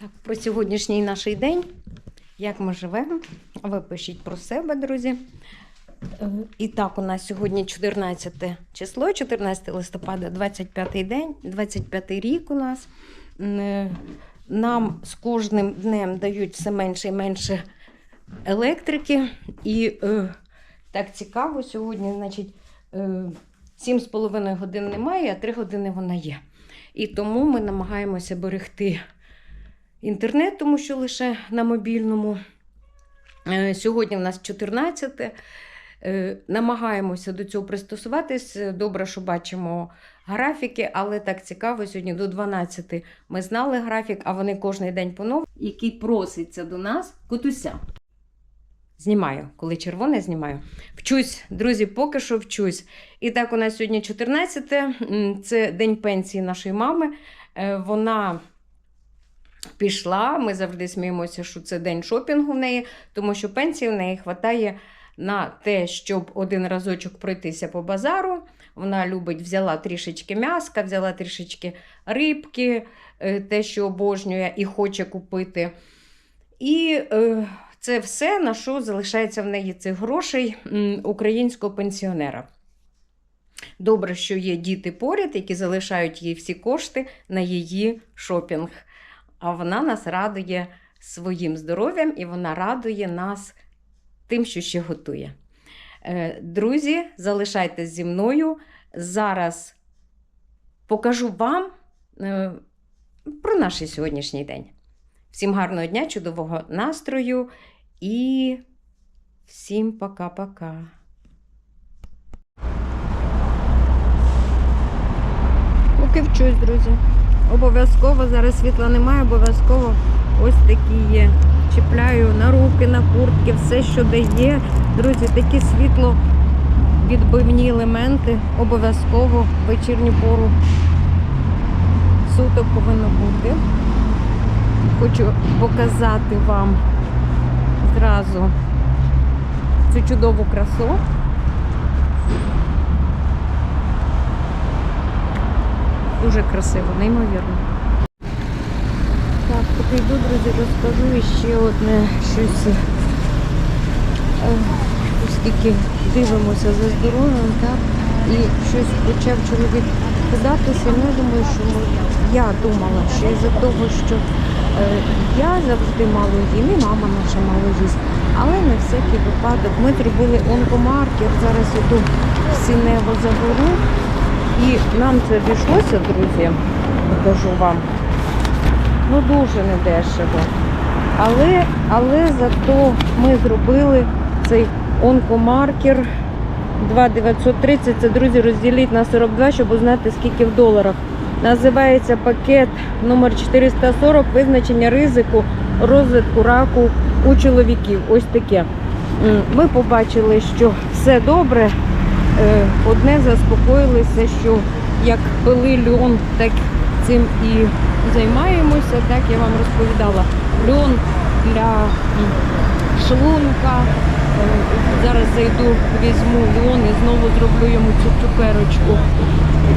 Так, про сьогоднішній наш день. Як ми живемо? Ви пишіть про себе, друзі. Е, І так, у нас сьогодні 14 число, 14 листопада, 25 день, 25 рік у нас. Е, Нам з кожним днем дають все менше і менше електрики. І е, так цікаво, сьогодні, значить, е, 7,5 годин немає, а 3 години вона є. І тому ми намагаємося берегти інтернет, тому що лише на мобільному. Е, Сьогодні в нас 14. Е, Намагаємося до цього пристосуватись. Добре, що бачимо графіки, але так цікаво, сьогодні до 12 ми знали графік, а вони кожен день по який проситься до нас котуся. Знімаю, коли червоне знімаю. Вчусь, друзі, поки що вчусь. І так, у нас сьогодні 14 м, це день пенсії нашої мами. Е, Вона пішла. Ми завжди сміємося, що це день шопінгу в неї, тому що пенсії в неї вистачає на те, щоб один разочок пройтися по базару. Вона любить, взяла трішечки м'яска, взяла трішечки рибки, е, те, що обожнює і хоче купити. І е, це все, на що залишається в неї цих грошей українського пенсіонера. Добре, що є діти поряд, які залишають їй всі кошти на її шопінг. А вона нас радує своїм здоров'ям і вона радує нас тим, що ще готує. Е, Друзі, залишайтесь зі мною. Зараз покажу вам е, про наш сьогоднішній день. Всім гарного дня, чудового настрою і всім пока-пока. Поки вчусь, друзі. Обов'язково, зараз світла немає, обов'язково ось такі є. Чіпляю на руки, на куртки, все, що дає. Друзі, такі світло відбивні елементи обов'язково в вечірню пору суток повинно бути. Хочу показати вам зразу цю чудову красу. Дуже красиво, неймовірно. Так, поки йду, друзі, розкажу ще одне щось. е, Оскільки дивимося за здоров'ям, так, і щось почав чоловік кидатися. Ну, я думаю, що я думала, що із-за того, що е, я завжди мало їм, і мама наша мало їсть. Але на всякий випадок ми зробили онкомаркер. Зараз іду в сінево заберу. І нам це обійшлося, друзі, покажу вам. Ну дуже недешево. Але, але зато ми зробили цей онкомаркер 2,930. Це, друзі, розділіть на 42, щоб узнати, скільки в доларах. Називається пакет номер 440 визначення ризику розвитку раку у чоловіків. Ось таке. Ми побачили, що все добре. Е, Одне заспокоїлися, що як пили льон, так цим і займаємося. Так я вам розповідала. Льон для шлунка. Е, Зараз зайду, візьму льон і знову зроблю йому цю цукерочку.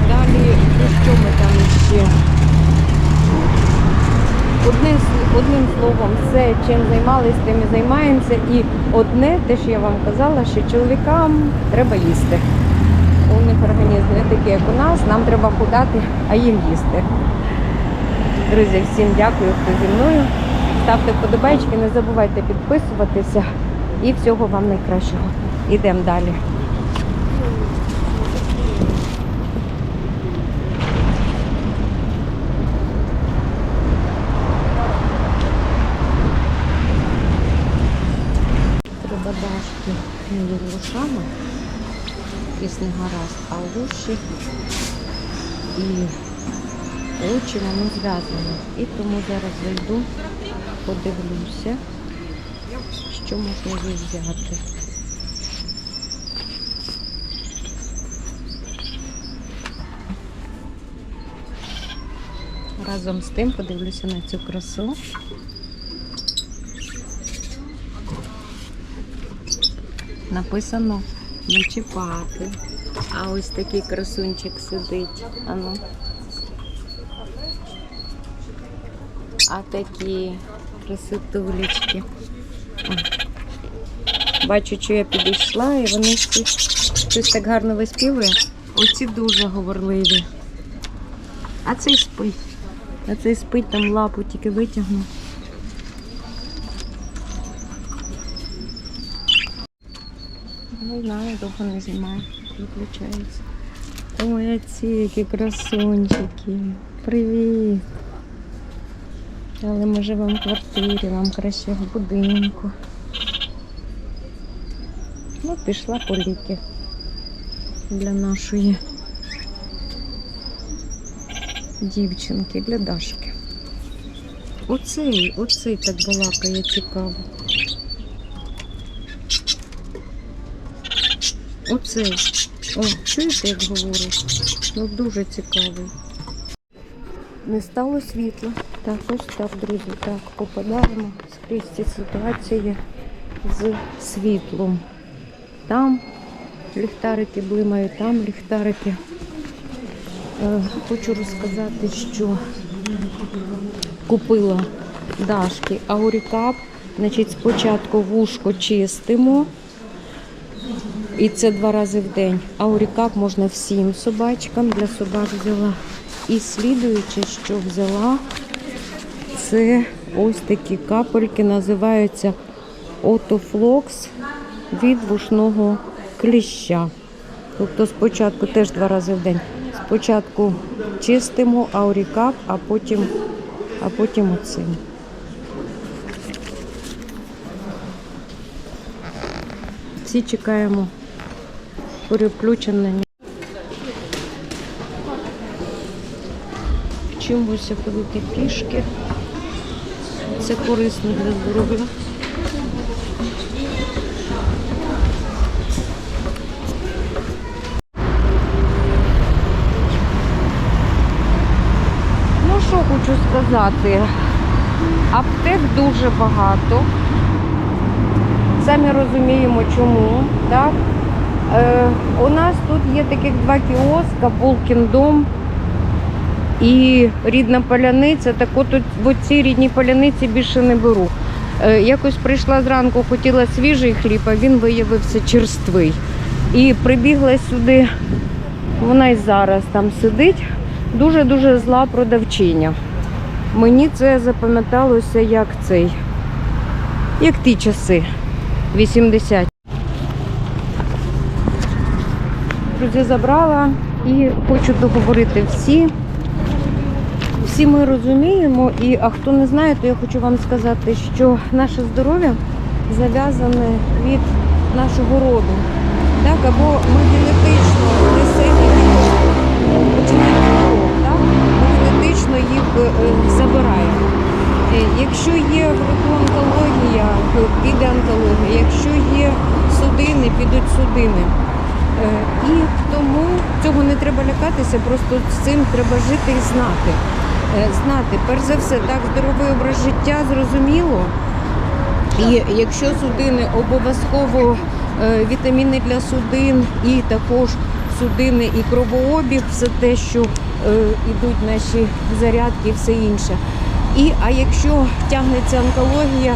Далі, ну що ми там ще? Одне, с- одним словом, все, чим займалися, тим і займаємося. І одне, те, що я вам казала, що чоловікам треба їсти. У них організм не такий, як у нас, нам треба худати, а їм їсти. Друзі, всім дякую, хто зі мною. Ставте вподобайки, не забувайте підписуватися. І всього вам найкращого. Ідемо далі. Треба дашки не є лушами, якийсь не гаразд, а уші і очі вони зв'язані. І тому зараз зайду, подивлюся, що можна їй взяти. Разом з тим подивлюся на цю красу. Написано не чіпати. А ось такий красунчик сидить. Ану. А такі красотулечки. Бачу, що я підійшла, і вони щось так гарно виспівує. Оці дуже говорливі. А цей спить. А цей спить, там лапу тільки витягнув. Не знаю, довго не знімаю, виключається. Ой, а ці які красунчики. Привіт. Але ми живемо в квартирі, нам краще в будинку. Ну, пішла по ліки для нашої дівчинки, для Дашки. Оцей, оцей так балакає цікаво. Оцей. О, чуєте, як говорить? Ну, дуже цікавий. Не стало світла. Так, ось так, друзі, так, попадаємо скрізь ці ситуації з світлом. Там ліхтарики блимають, там ліхтарики. Е, хочу розказати, що купила Дашки аурікап. Значить, спочатку вушко чистимо. І це два рази в день. Аурікап можна всім собачкам. Для собак взяла. І слідуюче, що взяла, це ось такі капельки, називаються Отофлокс від вушного кліща. Тобто спочатку теж два рази в день. Спочатку чистимо аурікап, а потім, а потім оцим. Всі чекаємо переключення. Вчимося ходити пішки. Це корисно для здоров'я. Ну що хочу сказати, аптек дуже багато. Самі розуміємо чому. Так? Е, у нас тут є таких два кіоска, Булкін дом і рідна поляниця. Так от в цій рідній поляниці більше не беру. Е, якось прийшла зранку, хотіла свіжий хліб, а він виявився черствий. І прибігла сюди, вона й зараз там сидить. Дуже-дуже зла продавчиня. Мені це запам'яталося як цей, як ті часи. 80. Друзі, забрала і хочу договорити всі. Всі ми розуміємо, і а хто не знає, то я хочу вам сказати, що наше здоров'я зав'язане від нашого роду. Так, або ми генетично їх, починаємо так? Ми генетично їх е, забираємо. Е, Якщо є онкологія, піде онкологія. Якщо є судини, підуть судини. Е, І тому цього не треба лякатися, просто з цим треба жити і знати. Е, Знати, перш за все, так, здоровий образ життя зрозуміло. І якщо судини обов'язково е, вітаміни для судин і також судини і кровообіг, все те, що йдуть наші зарядки все інше. І а якщо тягнеться онкологія,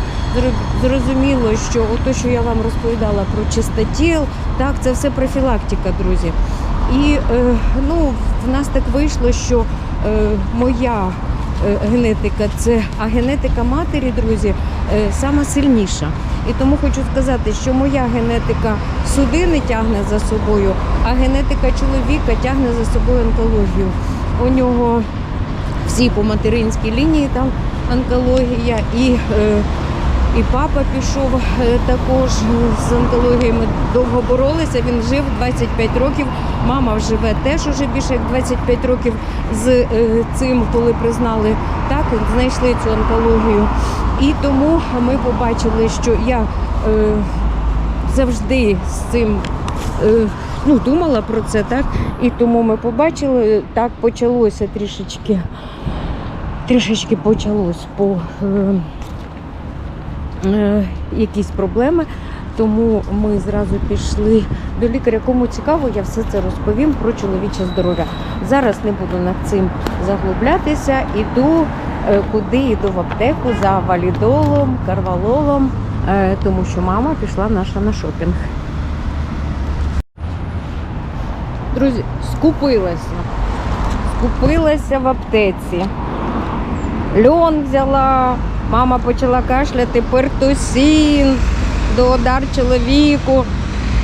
зрозуміло, що ото, що я вам розповідала про чистотіл, так це все профілактика, друзі. І е, ну, в нас так вийшло, що е, моя е, генетика це, а генетика матері, друзі, сама сильніша. І тому хочу сказати, що моя генетика судини тягне за собою, а генетика чоловіка тягне за собою онкологію. У нього всі по материнській лінії там онкологія і. Е, і папа пішов е, також з онкологією. Ми довго боролися. Він жив 25 років. Мама живе теж уже більше як 25 років з е, цим, коли признали так, знайшли цю онкологію. І тому ми побачили, що я е, завжди з цим. Е, Ну, думала про це, так? І тому ми побачили, так почалося трішечки, трішечки почалось по е, е, якісь проблеми. Тому ми зразу пішли до лікаря. Кому цікаво, я все це розповім про чоловіче здоров'я. Зараз не буду над цим заглублятися. Іду е, куди йду в аптеку за валідолом, карвалолом, е, тому що мама пішла наша на шопінг. Друзі, скупилася. Скупилася в аптеці. Льон взяла, мама почала кашляти, пертусін, додар чоловіку,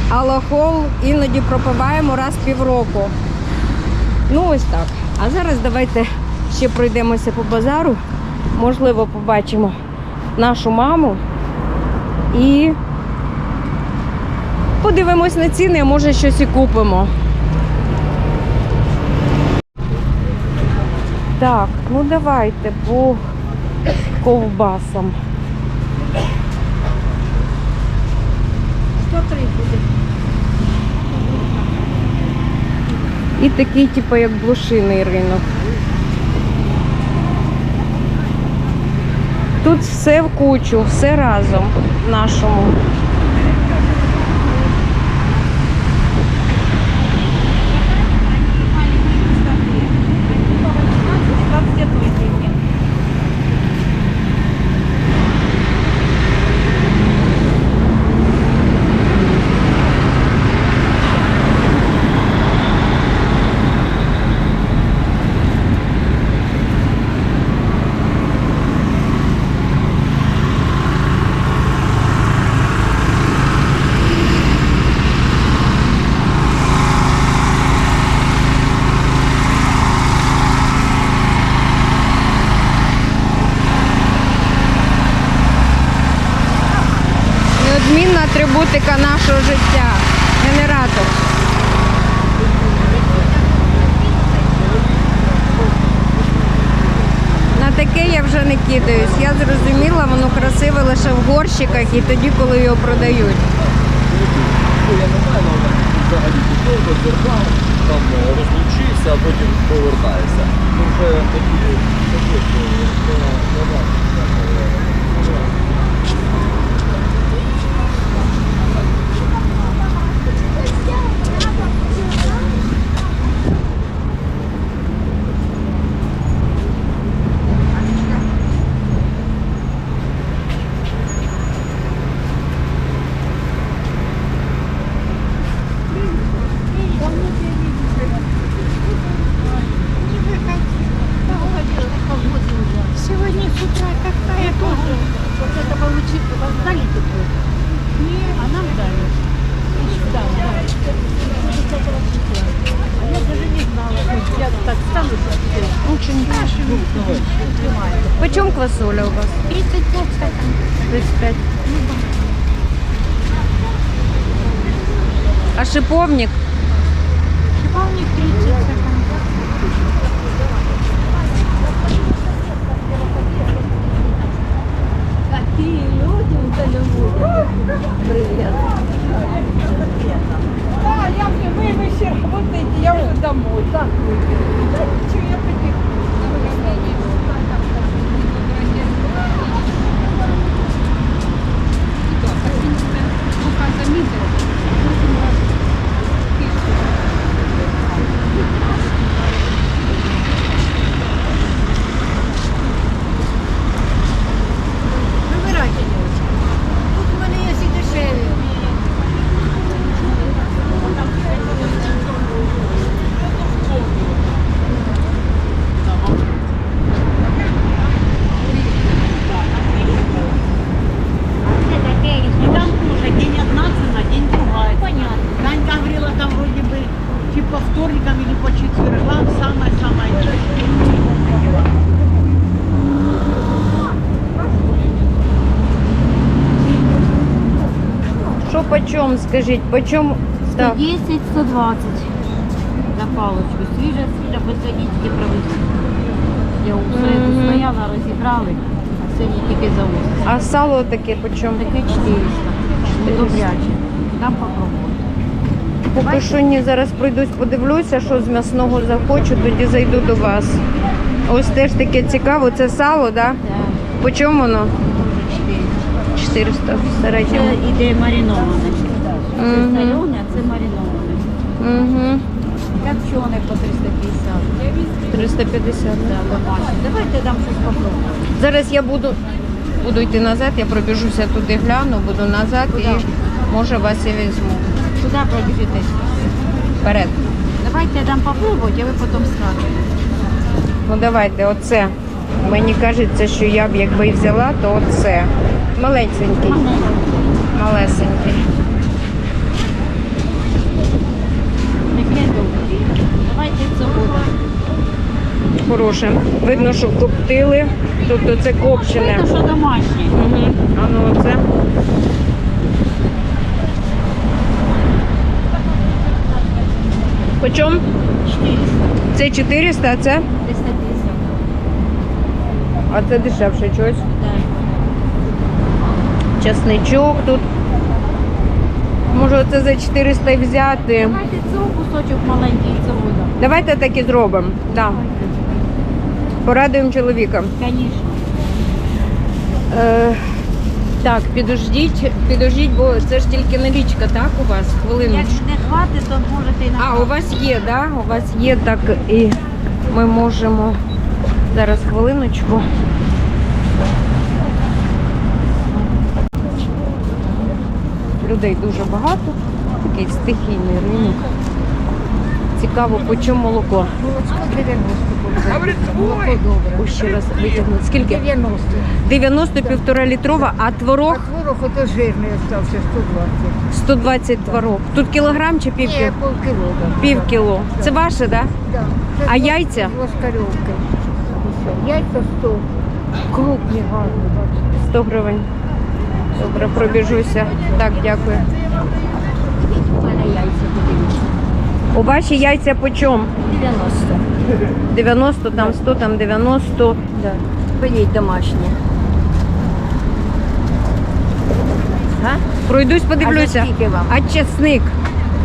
алахол іноді пропиваємо раз півроку. Ну, ось так. А зараз давайте ще пройдемося по базару. Можливо, побачимо нашу маму і подивимось на ціни, а може щось і купимо. Так, ну давайте по ковбасам. 103 буде. І такий, типу, як блошиний ринок. Тут все в кучу, все разом в нашому. Атрибутика нашого життя. Генератор. На таке я вже не кидаюсь. Я зрозуміла, воно красиве лише в горщиках і тоді, коли його продають. Я не знаю, взагалі пішов до там е, розлучився, а потім повертаєшся. Вже такі Що почем, скажіть, почем? Так. 110, 120 на палочку. Свіжа, свіжа, подсадіть привезли. Я у Мгм. mm стояла, розібрали, а сьогодні тільки завозили. А сало таке почем? Таке 400. Добряче. Дам попробувати. Поки що ні, зараз пройдусь, подивлюся, що з м'ясного захочу, тоді зайду до вас. Ось теж таке цікаво, це сало, так? Да? Так, По чому воно? Дуже 400. 400 в Це середньому. іде мариноване. Це Мгм. солене, а це мариноване. Угу. Копчене по 350. 350. Да, домашнє. Давайте дам щось попробувати. Зараз я буду, буду йти назад, я пробіжуся туди гляну, буду назад і може вас і візьму. Куди пробіжитесь? Вперед. Давайте я дам попробувати, а ви потім скажете. Ну давайте, оце. Мені кажеться, що я б якби і взяла, то оце. Маленький. Малесенький. Це. Хороше. Видно, що коптили. Тобто це копчене. Видно, що домашнє. Угу. А ну оце. Почем? 400. Це 400, а це? 350. А це дешевше щось. Часничок тут. Може оце за 400 взяти. Давайте цього кусочок маленький цього. Давайте так і зробимо. Да. Порадуємо чоловіка. Звісно. Е, так, підождіть, підождіть, бо це ж тільки налічка, так, у вас? Хвилиночку. Якщо не хватить, то можете і на А, у вас є, да? У вас є так і ми можемо. Зараз хвилиночку. Людей дуже багато. Такий стихійний ринок. Цікаво, по чому молоко? Молочко 90 Молоко добре. Ще раз витягнути. Скільки? 90. 90 півтора літрова, а А творог творог ото жирний остався 120. 120 творог. Тут кілограм чи пів Ні, кіло? полкіло. Пів кіло. Це ваше, так? Да? Да. А яйця? З Яйця 100. Крупні, гарні, бачите. 100 гривень. Добре, пробіжуся. Так, дякую. У ваші яйця по чому? 90. 90, там 100, там 90. Да. Ходіть домашні. А? Пройдусь, подивлюся. А за скільки вам? А чесник?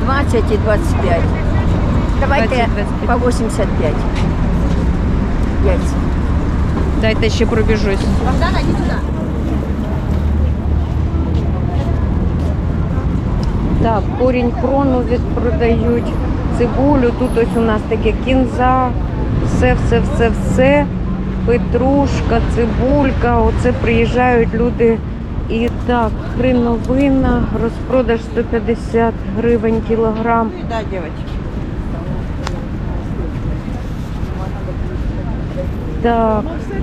20 і 25. Давайте 20, 25. по 85. Яйця. Дайте ще пробіжусь. Богдана, іди сюди. Так, корінь крону відпродають, цибулю. Тут ось у нас таке кінза, все, все, все, все. Петрушка, цибулька. Оце приїжджають люди. І так, хреновина, розпродаж 150 гривень кілограм. Так,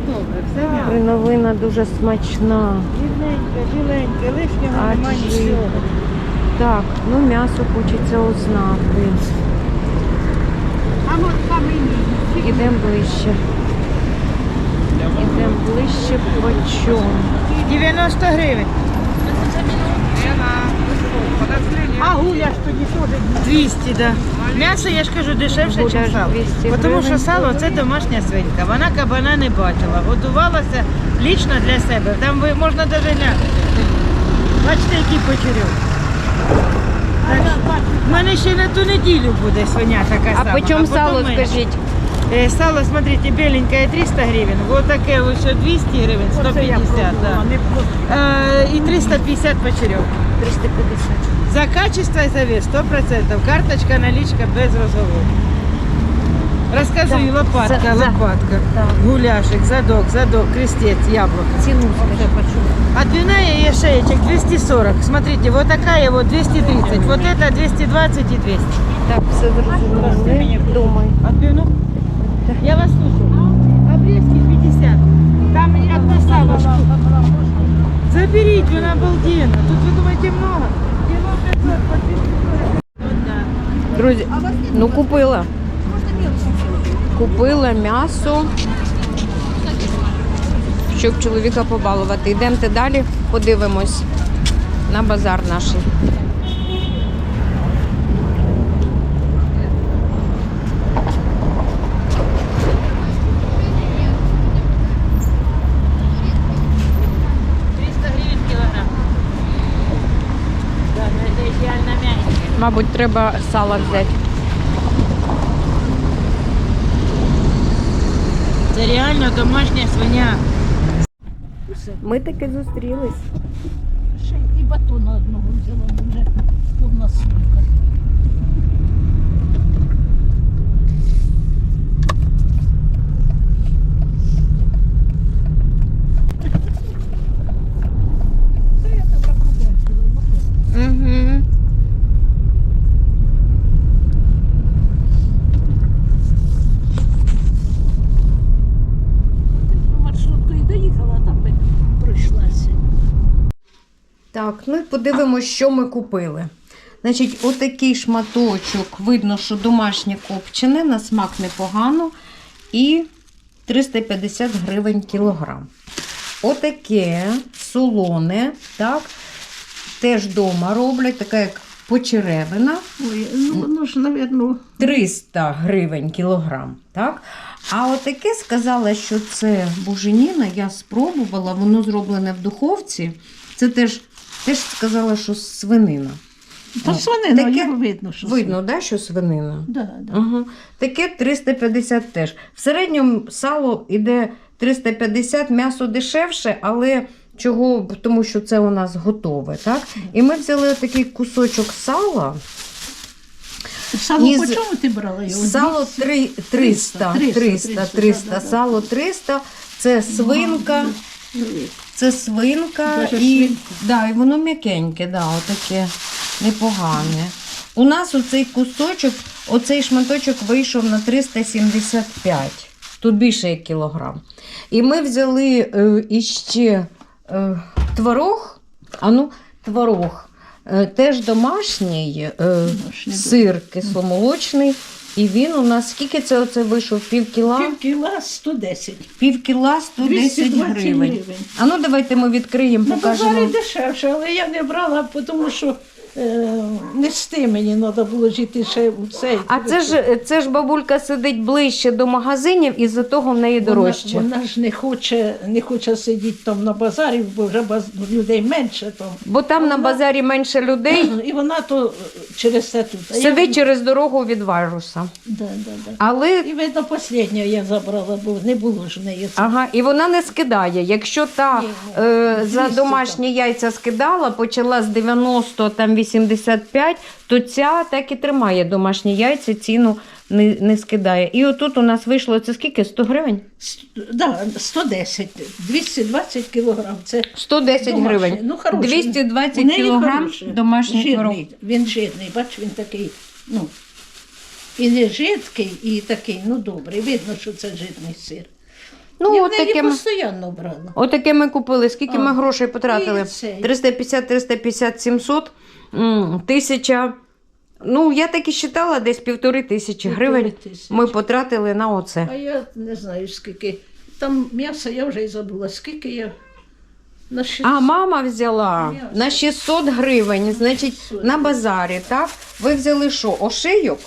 добре, все м'яко. хреновина дуже смачна. Рівненьке, біленьке, лишнього нема Аджі. нічого. Так, ну м'ясо хочеться узнати. А от камені. Ідемо ближче. Ідемо ближче по чому. 90 гривень. А гуляш тоді теж 200, да. М'ясо, я ж кажу, дешевше, ніж сало. Тому що сало це домашня свинька. Вона кабана не бачила. Готувалася лічно для себе. Там ви можна навіть глянути. Бачите, який почерьок. В мене ще на ту неділю буде свиня така А по чому потім сало, скажіть? Е, Сало, смотрите, беленькое 300 гривен, вот такое ще еще 200 гривен, 150, да. Э, и 350 почерек. 350. За качество и за вес 100%. Карточка, наличка без разговора. Рассказывай, Да, лопатка, за- за. лопатка. Да. Гуляшек, задок, задок, крестец, яблоко. Ціну скажи, почему? Отбивная и шеечек 240. Смотрите, вот такая вот 230. Вот это 220 и 200. Так, все зрозуміли. Думай. Отбивну? Я вас слушаю. Обрезки 50. Там одна салочка. Заберите, он обалденно. Тут вы думаете много? Кило 500 по 240. Вот да. Друзі, ну Купила. М'ясо, щоб чоловіка побалувати. Йдемте далі, подивимось на базар наш. Мабуть, треба сало взяти. Это реально домашня свиня. Ми таки зустрілись. Ще і батона одного взяла, бо вже повна сумка. доїхала, там би пройшлася. Так, ну і подивимось, що ми купили. Значить, отакий шматочок, видно, що домашнє копчене, на смак непогано. І 350 гривень кілограм. Отаке солоне, так, теж вдома роблять, така як почеревина. Ой, ну воно ж, напевно, 300 гривень кілограм. Так? А отаке сказала, що це буженіна, я спробувала, воно зроблене в духовці. Це теж, теж сказала, що свинина. та О, свинина, таке його видно, що Видно, да, що свинина? Да, да. Угу. Таке 350 теж. В середньому сало йде 350, м'ясо дешевше, але чого? Тому що це у нас готове. Так? І ми взяли такий кусочок сала. Сало Із- по чому ти брала його? Сало 3, 300, 300, 300, 300, да, да. сало 300, це свинка. Це свинка Даже і, свинка. да, і воно м'якеньке, да, отаке непогане. У нас оцей кусочок, оцей шматочок вийшов на 375, тут більше як кілограм. І ми взяли е, іще е, творог, а ну, творог, е, теж домашній, е, сир кисломолочний. І він у нас скільки це оце вийшов? Пів кіла? Пів кіла 110. Пів кіла 110 220 гривень. гривень. А ну давайте ми відкриємо, На покажемо. базарі дешевше, але я не брала, тому що е, нести мені треба було жити ще в цей. А це ж це ж бабулька сидить ближче до магазинів, і за того в неї дорожче. Вона, вона ж не хоче, не хоче сидіти там на базарі, бо вже баз, людей менше там. Бо там на базарі менше людей. І вона то е, через це тут. А я- Сидить через дорогу від Важуса. Да, да, да. Але І видно, останнього я забрала, бо не було ж в неї. ага, і вона не скидає. Якщо та Ні, е, за 200 домашні яйця скидала, почала з 90, там 85, то ця так і тримає домашні яйця, ціну не, не скидає. І отут у нас вийшло це скільки? 100 гривень? Да, 110, 220 кілограм. Це 110 домашній. гривень. Ну, хороший. 220 У неї кілограм хороший. жирний. Він жирний, бач, він такий, ну, і не жидкий, і такий, ну добрий. Видно, що це жирний сир. Ну, я от неї таке ми, постійно брала. отаке ми купили. Скільки А, ми грошей потратили? і цей. 350, 350, 700, м, тисяча. Ну, я так і считала, десь півтори тисячі гривень тисячі. ми потратили на оце. А я не знаю, скільки. Там м'ясо я вже й забула, скільки я. На 600. А мама взяла М'ясо. на 600 гривень, значить, 600. на базарі, так? Ви взяли що, ошийок?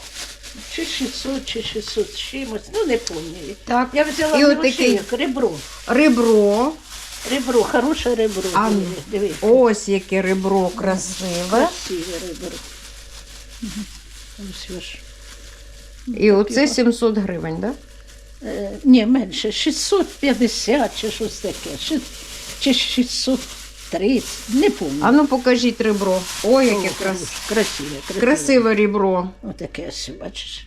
Чи 600, чи 600 з чимось, ну не пам'ятаю. Так. Я взяла І не отакий ошийок, ребро. Ребро. Ребро, хороше ребро. А, диви. Ось яке ребро красиве. Красиве ребро. Ось ж. І оце 700 гривень, так? Е, ні, менше, 650 чи щось таке. Ши- Чи 630, не пам'ятаю. А ну покажіть ребро. Ой, яке О, красиве. красиве. красиве. Красиве ребро. Отаке бачиш.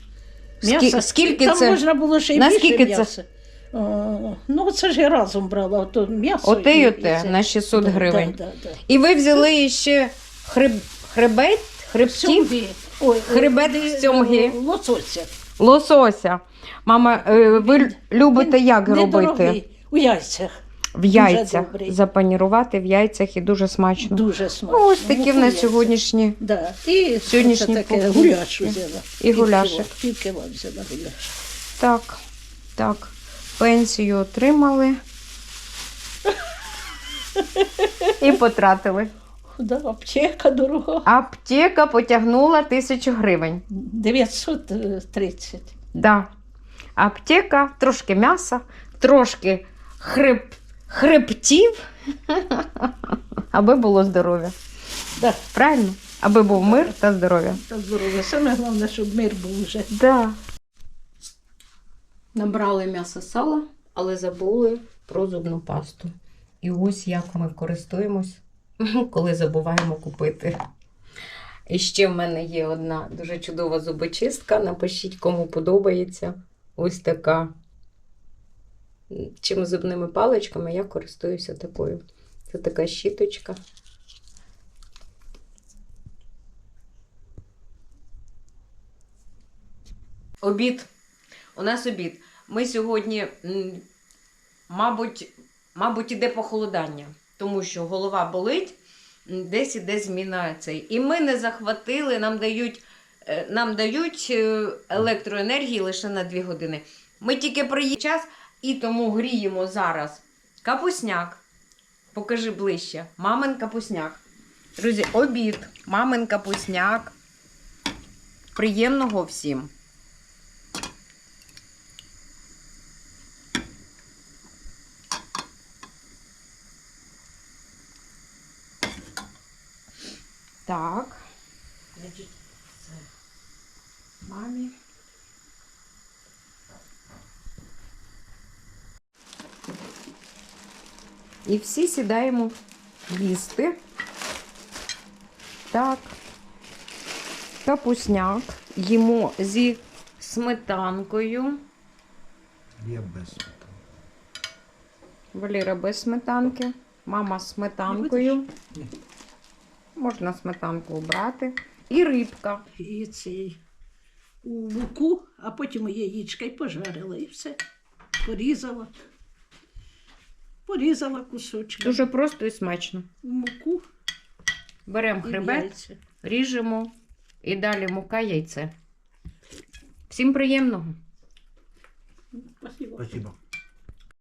Скі- скільки там це? можна було ще й Наскільки більше це? м'яса. О, ну, це ж я разом брала, ото м'ясо. Оте й і- оте, на 600 гривень. Да, да, да. І ви взяли ще хреб... хребет, хребтів, Сьомги. Ой, Хребет е, сьомги. Лосося. лосося. Мама, е, ви Він- любите Він як робити? У яйцях. В яйцях. добрий. Запанірувати в яйцях і дуже смачно. Дуже смачно. Ну, ось такі в нас яйця. сьогоднішні. Да. І Сьогоднішні таке покупки. гуляш взяла. І гуляшик. Пів кіла взяла гуляш. Так, так. Пенсію отримали. І потратили. Да, аптека дорога. Аптека потягнула тисячу гривень. 930. Да. Аптека, трошки м'яса, трошки хреб... хребтів, аби було здоров'я. Да. Правильно? Аби був мир та здоров'я. Та здоров'я. Саме головне, щоб мир був вже. Да. Набрали м'ясо сала, але забули про зубну пасту. І ось як ми користуємось, коли забуваємо купити. І ще в мене є одна дуже чудова зубочистка. Напишіть, кому подобається. Ось така. Чим зубними паличками я користуюся такою. Це така щіточка. Обід. У нас обід. Ми сьогодні, мабуть, мабуть, іде похолодання, тому що голова болить, десь іде зміна цей. І ми не захватили, нам дають, е, нам дають е, електроенергії лише на 2 години. Ми тільки приїхали час і тому гріємо зараз капусняк. Покажи ближче. Мамин капусняк. Друзі, обід. Мамин капусняк. Приємного всім. Так. Значить, це мамі. І всі сідаємо їсти. Так. Капусняк. Їмо зі сметанкою. Я без. Валера без сметанки. Мама з сметанкою. Можна сметанку обрати. І рибка. І цей у муку, а потім яєчка і пожарила, і все. Порізала. Порізала кусочки. Дуже просто і смачно. муку Беремо і хребет, яйця. ріжемо і далі мука яйце. Всім приємного! Спасибо. Спасибо.